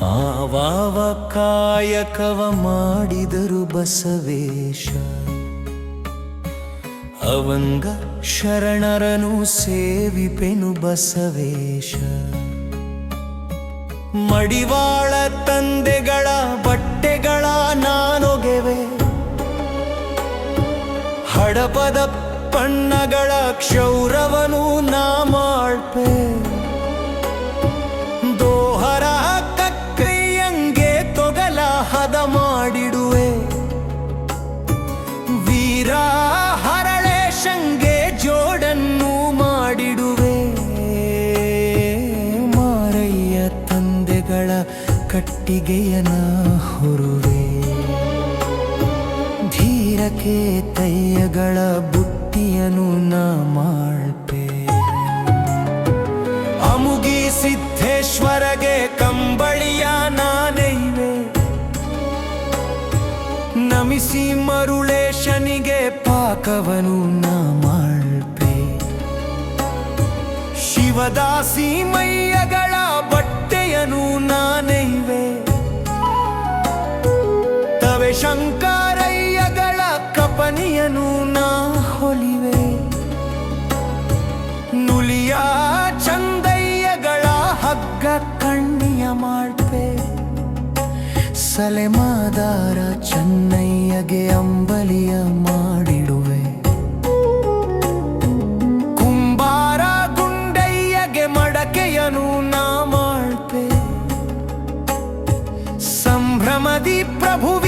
ಆವಾವ ಕಾಯಕವ ಮಾಡಿದರು ಬಸವೇಶ. ಅವಂಗ ಶರಣರನು ಸೇವಿಪೆನು ಬಸವೇಶ. ಮಡಿವಾಳ ತಂದೆಗಳ ಬಟ್ಟೆಗಳ ನಾನೊಗೆವೆ. ಹಡಪದ ಪಣ್ಣಗಳ ಕ್ಷೌರವನು ತಂದೆಗಳ ಕಟ್ಟಿಗೆಯನ ಹುರುವೆ ಧೀರಕ್ಕೆ ತೈಯಗಳ ಬುಟ್ಟಿಯನು ನಾ ಮಾಡ್ಪೆ ಅಮುಗಿ ಸಿದ್ಧೇಶ್ವರಗೆ ಕಂಬಳಿಯ ನಾನೈವೆ. ನಮಿಸಿ ಮರುಳೇಶನಿಗೆ ಪಾಕವನು ನಾ ಮಾಡ್ಪೆ ಶಿವದಾಸಿ ಶಂಕರಯ್ಯಗಳ ಕಪನಿಯನು ನಾ ಹೊಲಿವೆ. ನುಲಿಯ ಚಂದಯ್ಯಗಳ ಹಗ್ಗ ಕಣ್ಣಿಯ ಮಾಡ್ತೆ ಸಲೆಮಾದಾರ ಚೆನ್ನಯ್ಯಗೆ ಅಂಬಲಿಯ ಮಾಡಿಡುವೆ. ಕುಂಬಾರ ಗುಂಡಯ್ಯಗೆ ಮಡಕೆಯನು ನಾ ಮಾಡ್ತೆ ಸಂಭ್ರಮದಿ ಪ್ರಭುವ